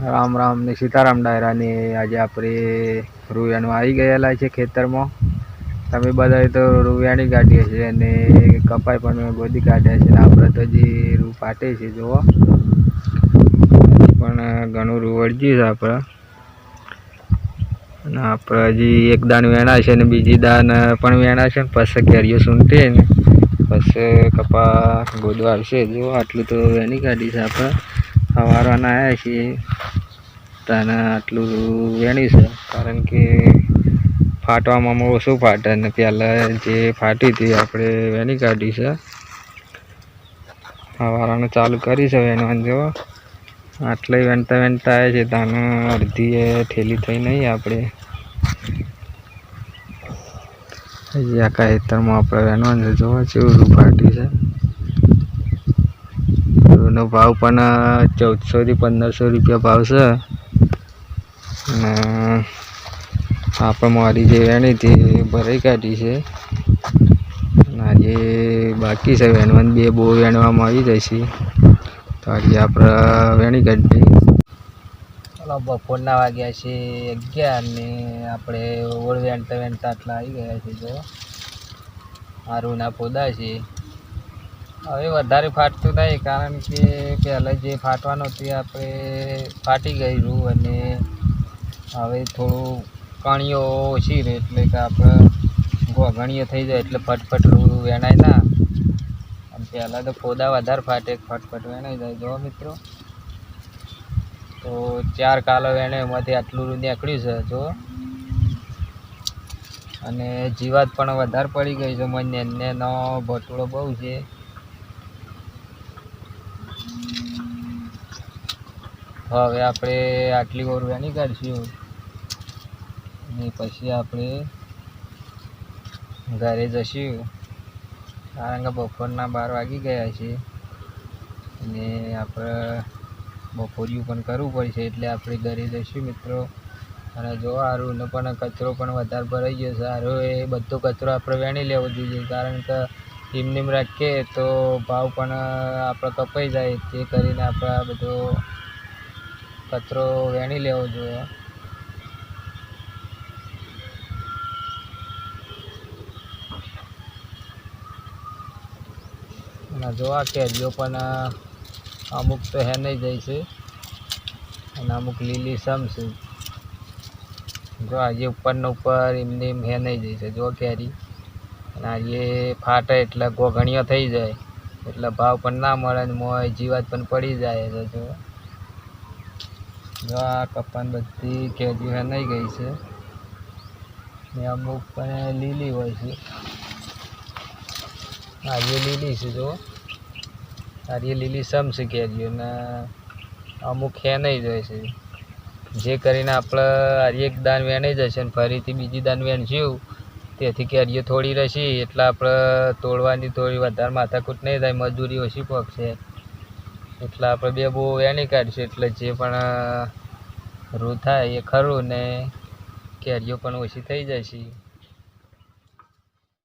રામ રામ ને સીતારામ ડાયરાની આજે આપણે રૂયાનું આવી ગયેલા છે ખેતરમાં. તમે બધા તો રૂયાની કાઢીએ છીએ અને કપાઈ પણ ગોદી કાઢ્યા છે ને આપણે તો હજી રૂ પાટે છે, જુઓ. પણ ઘણું રૂ વળગ્યું છે આપણે. અને આપણે હજી એક દાન વેણા છે ને બીજી દાન પણ વેણા છે ને, પછી કેરીઓ સૂંટી ને, પછી કપા ગોદવા આવશે જુઓ. આટલું તો વેણી કાઢી છે આપણે. સવારના આવ્યા છીએ. તને આટલું વેણી છે. કારણ કે ફાટવામાં ઓછું ફાટે અને પહેલાં જે ફાટી હતી આપણે વેણી કાઢી છે. સવારનું ચાલુ કરી છે વેણવાનું જો. આટલે વેણતા વેણતા આવે છે તાને અડધી ઠેલી થઈ નહીં આપણે. હજી તરમાં આપણે વેણવાનું છે. જોવા જેવું ફાટ્યું ફાટી છે. રૂનો ભાવ પણ ચૌદસોથી પંદરસો રૂપિયા ભાવ છે. અને આપણે મારી જે વેણી હતી ભરાઈ કાઢી છે. અને આજે બાકી છે વેણવાની, બે બહુ વેણવામાં આવી જશે તો આજે આપણે વેણી કાઢી બપોરના વાગ્યા છે અગિયાર ને આપણે ઓળ વેણતા વેણતા આટલા આવી ગયા છે જો. આરુના પોદા છે. હવે વધારે ફાટતું નહીં, કારણ કે પહેલાં જે ફાટવાનું હતું આપણે ફાટી ગયેલું અને હવે થોડું કણીઓ ઓછી રહે એટલે કે આપણે ગોગણીઓ થઈ જાય એટલે ફટફટ વેણાય ના. અને પહેલાં તો ખોદા વધારે ફાટે, ફટફટ વેણાઈ જાય. જો મિત્રો, તો ચાર કાલો વેણે એમાંથી આટલું નીકળ્યું છે, જો. અને જીવાત પણ વધારે પડી ગઈ છે, મને નો ભટુડો બહુ છે. હવે આપણે આટલી ઓર વેણી કાઢીશું અને પછી આપણે ઘરે જશું. કારણ કે બપોરના બાર વાગી ગયા છે. અને આપણે બપોરિયું પણ કરવું પડશે, એટલે આપણે ઘરે જઈશું મિત્રો. અને જો આરુનો પણ કચરો પણ વધારે ભરાઈ ગયો છે સારું એ બધો કચરો આપણે વેણી લેવો જોઈએ. કારણ કે એમનેમ રાખીએ તો ભાવ પણ આપણે કપાઈ જાય. તે કરીને આપણે બધો કચરો વેણી લેવો જોઈએ. અને જોવા કેરીઓ પણ અમુક તો હે નહીં જાય છે. અને અમુક લીલી સમ જો આજે ઉપરને ઉપર એમને એમ હે નહીં જાય છે. જો કેરી અને આજે ફાટે એટલે ગોઘણીઓ થઈ જાય. એટલે ભાવ પણ ના મળે ને મોય જીવાત પણ પડી જાય છે, જો. જો આ કપાન બધી કેરીઓ હે નહીં ગઈ છે. ને અમુક પણ લીલી હોય છે. આજે લીલી છે જો આજે લીલી સમ છે ને અમુક હે નહીં જાય છે. જે કરીને આપણે આજે એક દાન વેણાઈ જશે ને ફરીથી બીજી દાન વેણશું. તેથી કેરીઓ થોડી રહેશે, એટલે આપણે તોડવાની થોડી વધારે માથાકૂટ નહીં થાય, મજૂરી ઓછી પકશે એટલે આપણે બે બહુ એની કાઢીશું એટલે જે પણ રૂ થાય એ ખરું ને કેરીઓ પણ ઓછી થઈ જાય છે.